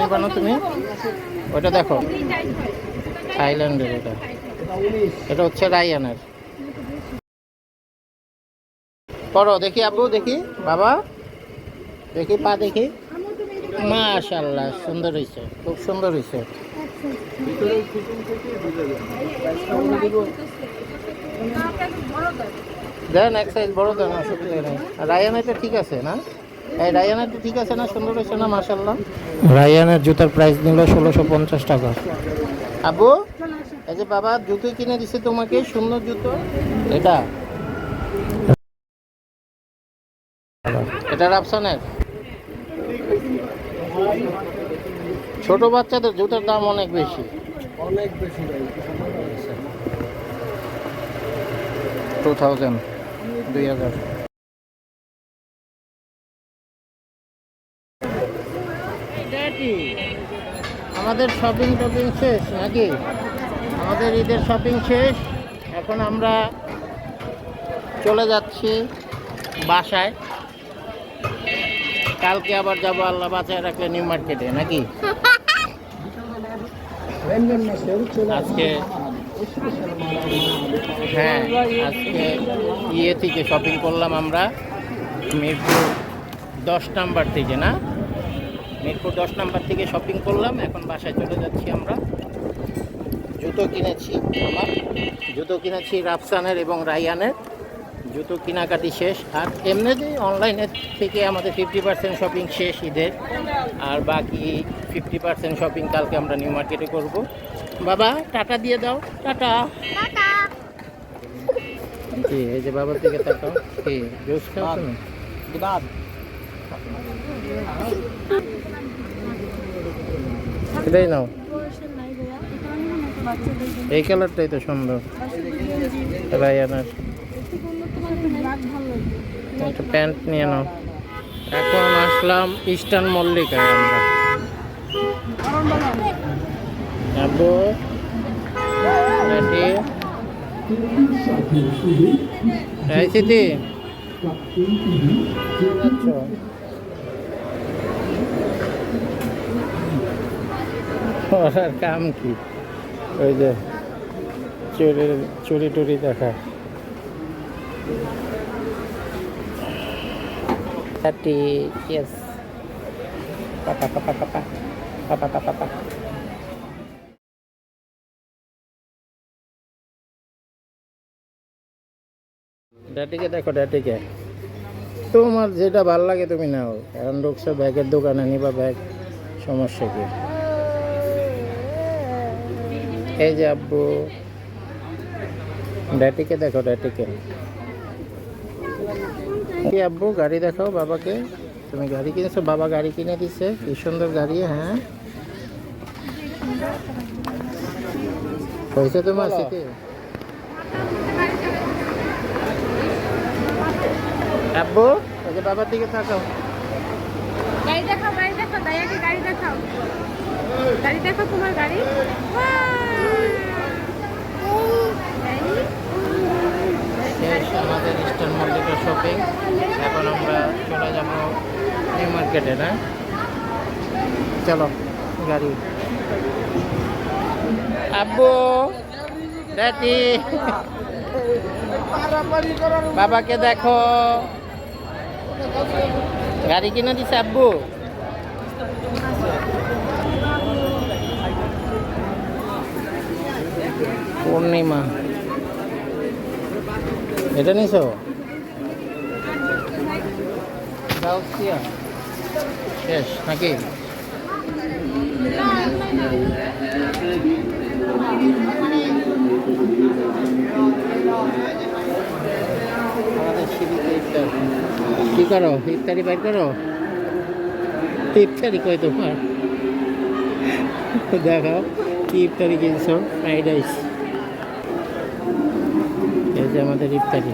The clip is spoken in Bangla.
নিবা না তুমি? ওটা দেখো। থাইল্যান্ডের এটা। এটা হচ্ছে রায়ানের। পড়ো, দেখি আব্বু, দেখি। বাবা? দেখি, পা দেখি। মাশাল্লাহ সুন্দর হয়েছে খুব সুন্দর হয়েছে দেন, এক সাইজ বড় দেন, অসুবিধা নেই। রায়ানেরটা ঠিক আছে, না? এই রায়ানেরটা ঠিক আছে না? সুন্দর হয়েছে না? মাশাল্লাহ রায়ানের জুতার প্রাইস নিল ষোলোশো পঞ্চাশ টাকা। আবু এই যে বাবা জুতো কিনে দিছে তোমাকে সুন্দর জুতো। এটা? এটা রাফসানের। ছোট বাচ্চাদের জুতার দাম অনেক বেশি। অনেক বেশি টু থাউজেন্ড দুই হাজার। আমাদের শপিং টপিং শেষ নাকি? আমাদের ঈদের শপিং শেষ। এখন আমরা চলে যাচ্ছি বাসায়। কালকে আবার যাব আল্লাহ বাঁচায় রাখলে নিউ মার্কেটে নাকি? আজকে হ্যাঁ আজকে ইয়ে থেকে শপিং করলাম আমরা। মিরপুর দশ নাম্বার থেকে, না? মিরপুর দশ নাম্বার থেকে শপিং করলাম এখন বাসায় চলে যাচ্ছি আমরা। জুতো কিনেছি আমার জুতো কিনেছি রাফসানের এবং রায়ানের। জুতো কেনাকাটি শেষ আর এমনিতেই অনলাইনের থেকে আমাদের ফিফটি পার্সেন্ট শপিং শেষ ঈদের। আর বাকি ফিফটি পার্সেন্ট শপিং কালকে আমরা নিউ মার্কেটে করব। বাবা টাটা দিয়ে দাও টাটা। এই যে বাবার দিকে তাকাও কি জুস খাও তুমি বাদ। এটাই নাও। এই কালারটাই তো সুন্দর। রায়ানের একটা প্যান্ট নিয়ে নাও। এখন আসলাম ইস্টার্ন মল্লিকায় আমরা। আচ্ছা। ওর কাম কি? ওই যে চুরি চুরি টুরি দেখা. ড্যাটিকে দেখো ড্যাটিকে তোমার যেটা ভালো লাগে তুমি নাও। এখন ঢুকছো ব্যাগের দোকানে নিবা ব্যাগ। সমস্যা কি? এই যে আব্বু। ড্যাটিকে দেখো ড্যাটিকে কি আব্বু, গাড়ি দেখাও বাবাকে। তুমি গাড়ি কিনেছো? বাবা গাড়ি কিনে দিছে। কি সুন্দর গাড়ি হ্যাঁ? হয়েছে তোমার স্মৃতি আব্বু ওই যে বাবার দিকে তাকাও গাড়ি দেখাও গাড়ি দেখাও দায়াকে গাড়ি দেখাও গাড়ি দেখো তোমার গাড়ি শেষ আমাদের ইস্টার্ন মল্লিকা শপিং। এখন আমরা চলে যাব নিউ মার্কেটে, না? চলো, গাড়ি। আব্বু, দাদি। বাবাকে দেখো। গাড়ি কিনে দিছে আব্বু? পূর্ণিমা। এটা নিছো? শেষ, নাকি? কি করো? ইফতারি বাইর করো? ইফতারি কই তোমার? দেখাও, কি ইফতারি কিনছো? Fried rice. যে আমাদের ইফতারি।